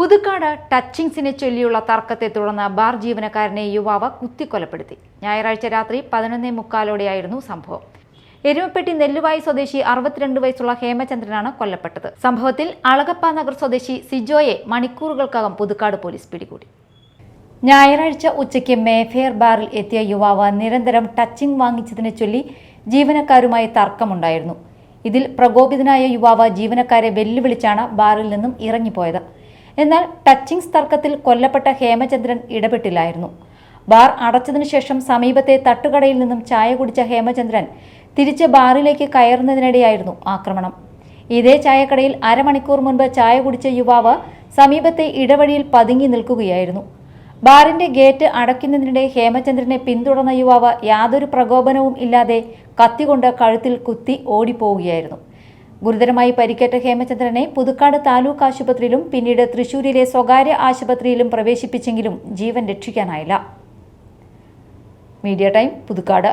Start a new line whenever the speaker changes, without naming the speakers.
പുതുക്കാട് ടച്ചിങ്സിനെ ചൊല്ലിയുള്ള തർക്കത്തെ തുടർന്ന് ബാർ ജീവനക്കാരനെ യുവാവ് കുത്തിക്കൊലപ്പെടുത്തി. ഞായറാഴ്ച രാത്രി പതിനൊന്നേ മുക്കാലോടെയായിരുന്നു സംഭവം. എരുമപ്പെട്ടി നെല്ലുവായി സ്വദേശി അറുപത്തിരണ്ട് വയസ്സുള്ള ഹേമചന്ദ്രനാണ് കൊല്ലപ്പെട്ടത്. സംഭവത്തിൽ അളകപ്പ നഗർ സ്വദേശി സിജോയെ മണിക്കൂറുകൾക്കകം പുതുക്കാട് പോലീസ് പിടികൂടി. ഞായറാഴ്ച ഉച്ചയ്ക്ക് മേഫെയർ ബാറിൽ എത്തിയ യുവാവ് നിരന്തരം ടച്ചിങ് വാങ്ങിച്ചതിനെ ചൊല്ലി ജീവനക്കാരുമായി തർക്കമുണ്ടായിരുന്നു. ഇതിൽ പ്രകോപിതനായ യുവാവ് ജീവനക്കാരെ വെല്ലുവിളിച്ചാണ് ബാറിൽ നിന്നും ഇറങ്ങിപ്പോയത്. എന്നാൽ ടച്ചിങ്സ് തർക്കത്തിൽ കൊല്ലപ്പെട്ട ഹേമചന്ദ്രൻ ഇടപെട്ടില്ലായിരുന്നു. ബാർ അടച്ചതിനു ശേഷം സമീപത്തെ തട്ടുകടയിൽ നിന്നും ചായ കുടിച്ച ഹേമചന്ദ്രൻ തിരിച്ച് ബാറിലേക്ക് കയറുന്നതിനിടെയായിരുന്നു ആക്രമണം. ഇതേ ചായക്കടയിൽ അരമണിക്കൂർ മുൻപ് ചായ കുടിച്ച യുവാവ് സമീപത്തെ ഇടവഴിയിൽ പതുങ്ങി നിൽക്കുകയായിരുന്നു. ബാറിന്റെ ഗേറ്റ് അടയ്ക്കുന്നതിനിടെ ഹേമചന്ദ്രനെ പിന്തുടർന്ന യുവാവ് യാതൊരു പ്രകോപനവും ഇല്ലാതെ കത്തികൊണ്ട് കഴുത്തിൽ കുത്തി ഓടിപ്പോവുകയായിരുന്നു. ഗുരുതരമായി പരിക്കേറ്റ ഹേമചന്ദ്രനെ പുതുക്കാട് താലൂക്ക് ആശുപത്രിയിലും പിന്നീട് തൃശൂരിലെ സ്വകാര്യ ആശുപത്രിയിലും പ്രവേശിപ്പിച്ചെങ്കിലും ജീവൻ രക്ഷിക്കാനായില്ല. Media time Puthukkad.